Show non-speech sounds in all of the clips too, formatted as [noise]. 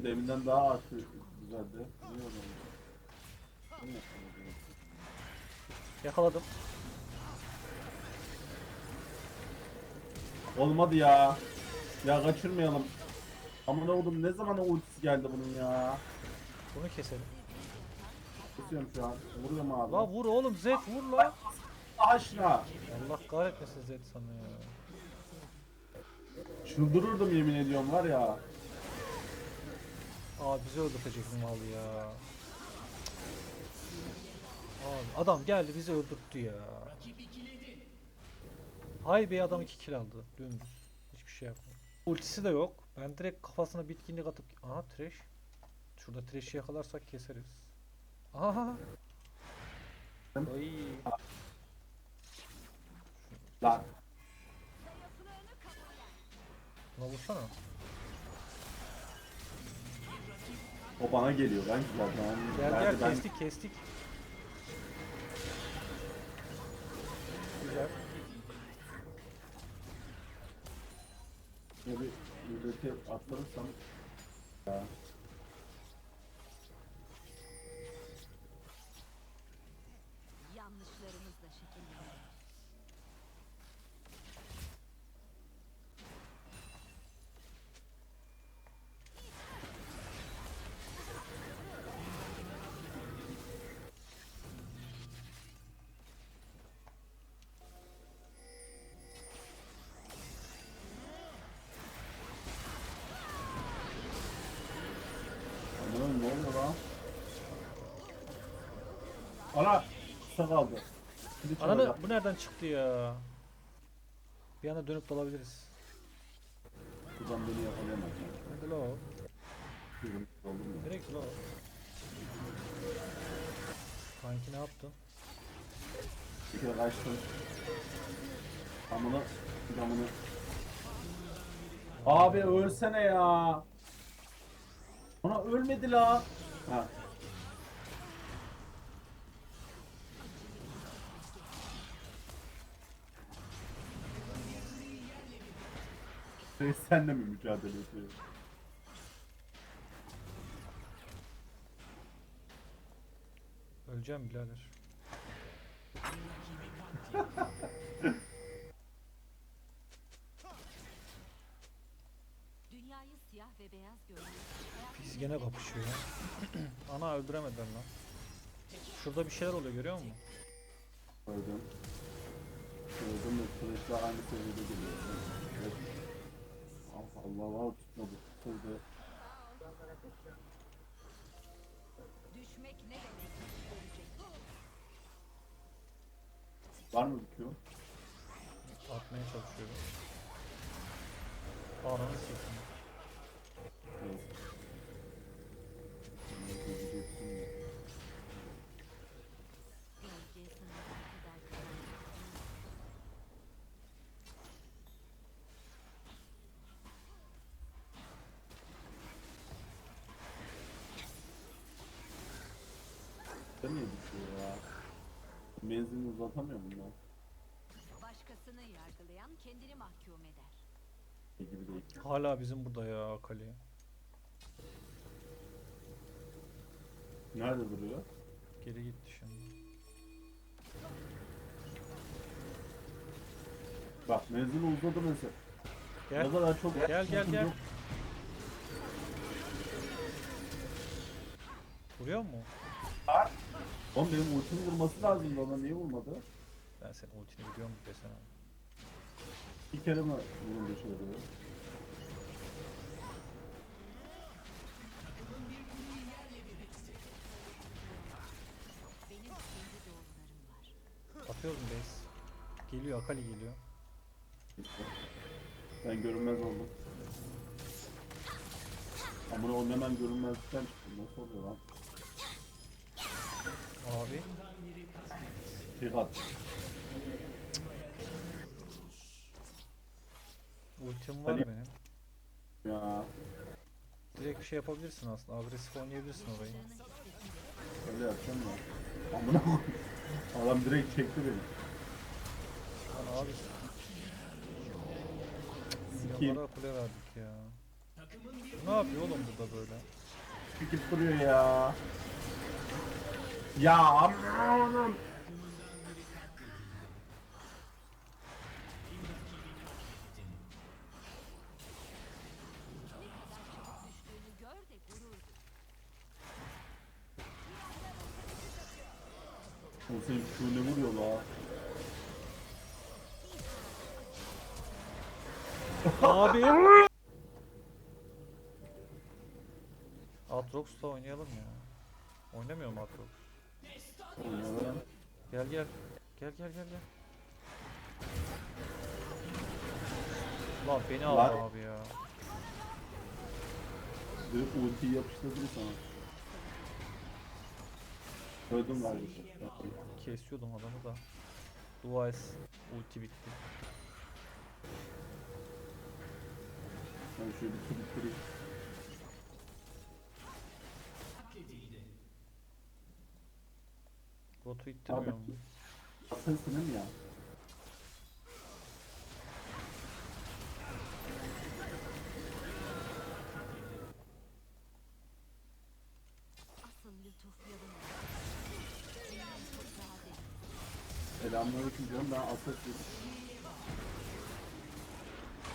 Oğlum deminden daha artı güzeldi. Niye o zaman? Ne? Yakaladım. Olmadı ya. Ya kaçırmayalım. Amına oğlum ne zaman o ultisi geldi bunun ya? Bunu keselim. Kesiyorum şu an. Vuruyorum abi. La vur oğlum Zed vur la. Aşna. Allah kahretmesin Zed sana ya. Çıldırırdım yemin ediyorum var ya. Abi bizi öldürecek bu mal ya. Abi adam geldi bizi öldürttü ya. Hay be adam 2 kill aldı dümdüz. Hiçbir şey yapmadı. Ultisi de yok. Ben direkt kafasına bitkinlik atıp... Aha trash. Şurada trash'i yakalarsak keseriz. Aha. Ay. Lan. Buna vursana. O bana geliyor ben zaten. Gel gel ben- kestik kestik. Güzel. Ya bir ücreti atlarırsam. Ya. Kısa kaldı. Ananı bu nereden çıktı ya? Bir anda dönüp dalabiliriz. Buradan beni yakalayamaz. ya. Hadi la o. Yürüm, la o. Kanki ne yaptın? Bir kere kaçtım. Amına, amına. Abi ölsene ya. Ona ölmedi la. Ha. Şey senle mi mücadele ediyor? Öleceğim birader. Dünyayı siyah ve beyaz görmek. Biz gene kapışıyor ya. [clears throat] Ana öldüremediler lan. Şurada bir şeyler oluyor görüyor musun? Öldüm. Öldüm ve süreçler aynı seviyede geliyor. Allah Allah Allah tutmadı. Tutuldu. Düşmek ne demek? Var mı bir Q? Atmaya çalışıyorum. Ananı sikeyim. Evet. Sen niye düşüyor ya? Menzilini uzatamıyor bunlar. Başkasını yargılayan kendini mahkum eder. Şey gibi değil. Hala bizim burada ya Akali. Nerede duruyor? Geri gitti şimdi. Bak menzili uzadı mesela. Gel. Ne kadar çok Gel gel gel. Vuruyor mu? Oğlum benim ultimi vurması lazımdı ona niye vurmadı? Ben senin ultini biliyorum desene. Bir kere mi doğrularım var. Atıyoruz mu base? Geliyor Akali geliyor. Ben görünmez oldum. Amına oğlum hemen görünmezlikten çıktım. Nasıl oluyor lan? Abi. Tek at. Ultim var Hani- benim. Ya. Direkt bir şey yapabilirsin aslında. Agresif oynayabilirsin orayı. Öyle yapacağım ya. Amına. Adam direkt çekti beni. Lan abi. Sikiyim. Milyonlara kule verdik ya. Ne yapıyor oğlum burada böyle? Çıkıp duruyor ya. Ya aman. O senin şu ne vuruyor la? Abi. Aatrox'la oynayalım ya. Oynamıyor mu Aatrox? Gel gel. Gel gel gel gel. Lan beni aldı Lan. abi ya. Direkt ultiyi yapıştırdım sana. Öldüm kardeşim. Kesiyordum adamı da. Dua et. Ulti bitti. Ben şöyle bir tur bitireyim. Botu ittirmiyor mu? Sensin değil mi ya? Selamünaleyküm canım ben dedim.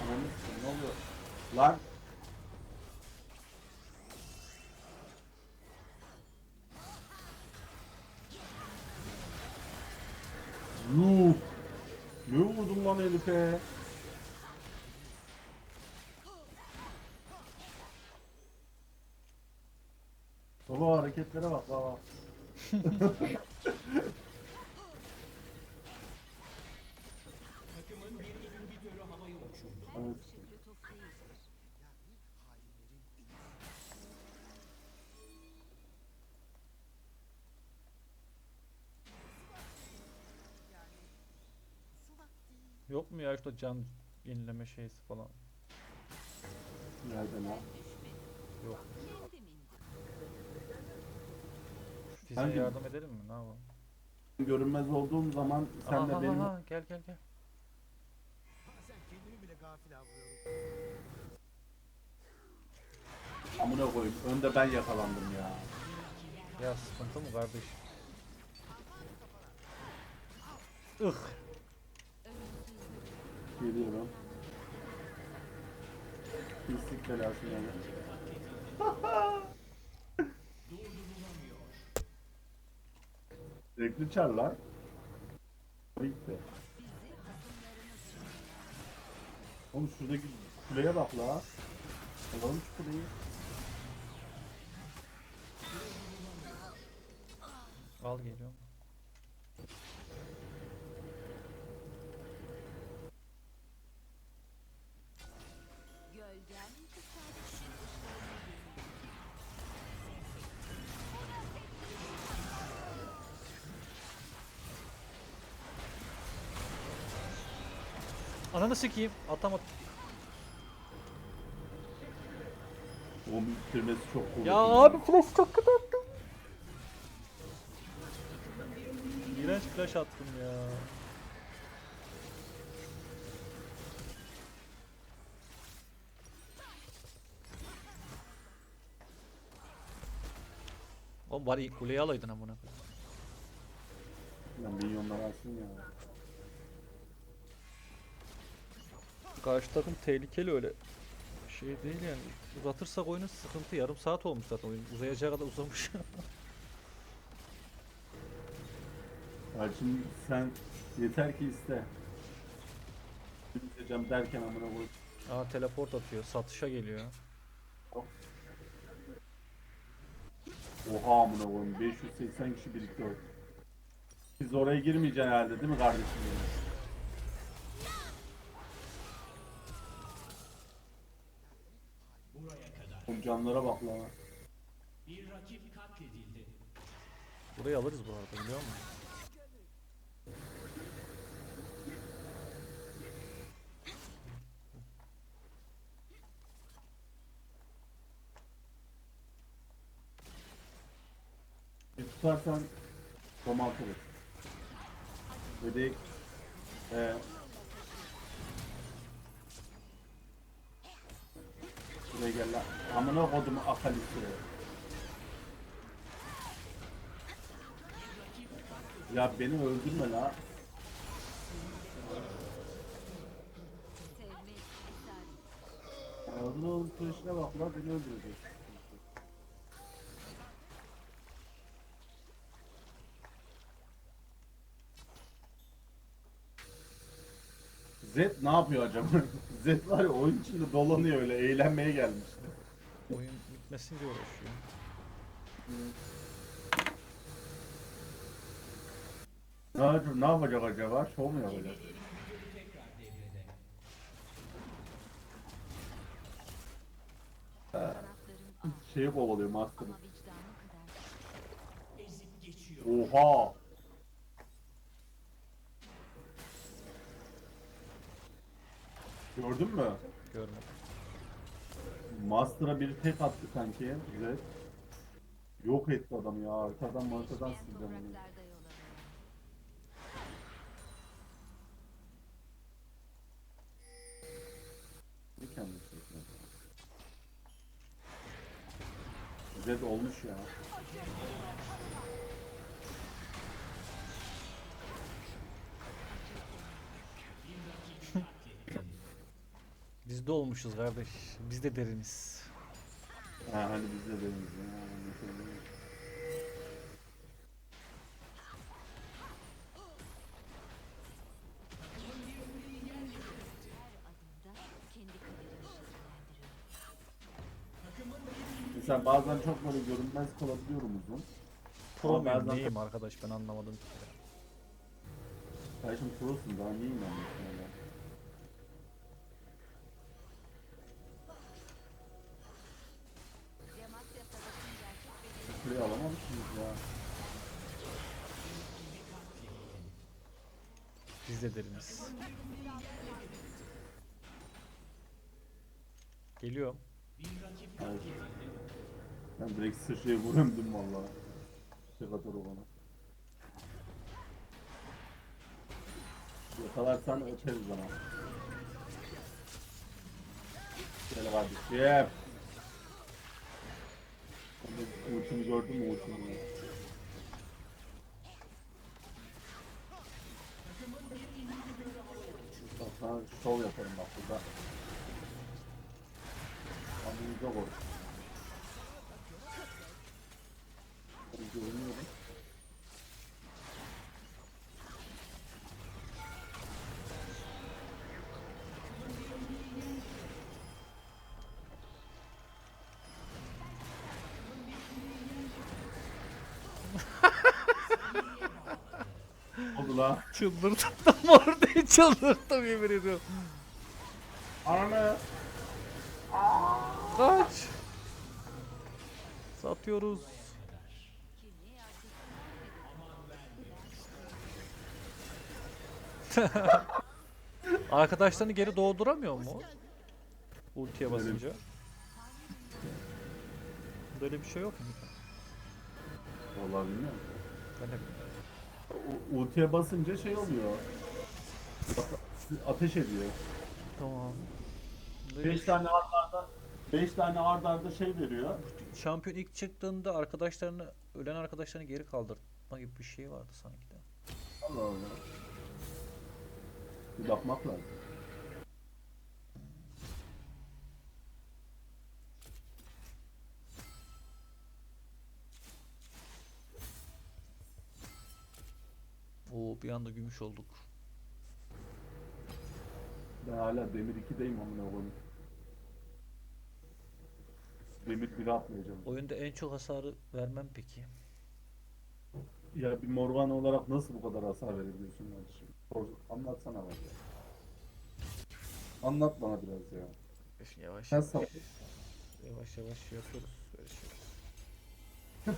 Ananı ne oluyor? Lan! Yuh! Ne vurdun lan herife? Baba hareketlere bak baba. [laughs] mu ya işte can yenileme şeysi falan? Nerede lan? Yok. Bize Hangi- yardım edelim mi? Ne yapalım? Görünmez olduğum zaman sen de aha, benim aha, gel gel gel. Bazen kendimi bile gafil avlıyorum. amına koyayım. Önde ben yakalandım ya. Ya sıkıntı mı kardeş? Ih. Geliyorum. Pislik belası yani. [laughs] Renkli çar lan. Bitti. Oğlum şuradaki kuleye bak la. Alalım şu kuleyi. Al geliyorum. Ananı sikeyim. Atamadım. O bitirmesi çok kuvvetli. Ya abi flash çok kötü attım. İğrenç flash attım ya. Oğlum bari kuleyi alaydın amına. Lan milyonlar alsın ya. Karşı takım tehlikeli öyle. Şey değil yani. Uzatırsak oyunu sıkıntı. Yarım saat olmuş zaten oyun. Uzayacağı kadar uzamış. [laughs] Şimdi sen yeter ki iste. Biteceğim derken amına koy. Aa teleport atıyor. Satışa geliyor. Oha amına koyayım 580 kişi birikiyor. Biz oraya girmeyeceksin herhalde değil mi kardeşim Oğlum canlara bak lan. Burayı alırız bu arada biliyor musun? Bir tutarsan domaltırız. Dedik. Ee, Buraya gel lan. Amına kodum akalisi. Ya beni öldürme la. Oğlum kılıçına bak la beni öldürecek. Zed ne yapıyor acaba? [laughs] Zed var ya oyun içinde dolanıyor öyle eğlenmeye gelmişti. Oyun bitmesin diye uğraşıyor. Ne, yapacak- ne yapacak acaba? Şov mu yapacak? Ağır Şeyi kovalıyor Master'ı. Oha! Gördün mü? Görmedim. Master'a bir tek attı sanki. Zed. Yok etti adam ya. Arkadan markadan sileceğim onu. Ne kendisi? Zed olmuş ya. Biz de olmuşuz kardeş. Biz de deriniz. Ha hani biz de şekillendiriyor. Mesela bazen çok böyle görünmez kalabiliyorum uzun. Pro Ama muyum bazen- neyim arkadaş ben anlamadım. Kardeşim prosun daha niye inanmıyorsun öyle? Kuleyi alamamışsınız ya. Biz de deriniz. Geliyorum. Hayır. Ben direkt sıçraya vurumdum valla. Tek atar o bana. Yakalarsan öperiz ama. Gel kardeşim. Ultimi gördün mü ultimi? Sana şov yaparım bak burada. Amınıza koy. Ben Oldu la. Çıldırttım orada [laughs] çıldırttım yemin ediyorum. Ananı. Kaç. Satıyoruz. [laughs] Arkadaşlarını geri doğduramıyor mu? Ultiye basınca. Böyle bir şey yok mu? Vallahi bilmiyorum. Ben de U- Ultiye basınca şey oluyor. Ate- Ateş ediyor. Tamam. Böyle 5 tane ard arda 5 tane ard arda şey veriyor. Şampiyon ilk çıktığında arkadaşlarını ölen arkadaşlarını geri kaldırma gibi bir şey vardı sanki de. Allah Allah. Bir bakmak lazım. Oo bir anda gümüş olduk. Ben hala demir 2'deyim amına koyayım. Demir 1'e atmayacağım. Oyunda en çok hasarı vermem peki. Ya bir Morgana olarak nasıl bu kadar hasar verebiliyorsun kardeşim? Sor- Anlatsana bana ya. Anlat bana biraz ya. Yavaş Sen sap. yavaş yavaş yapıyoruz böyle şey. [laughs]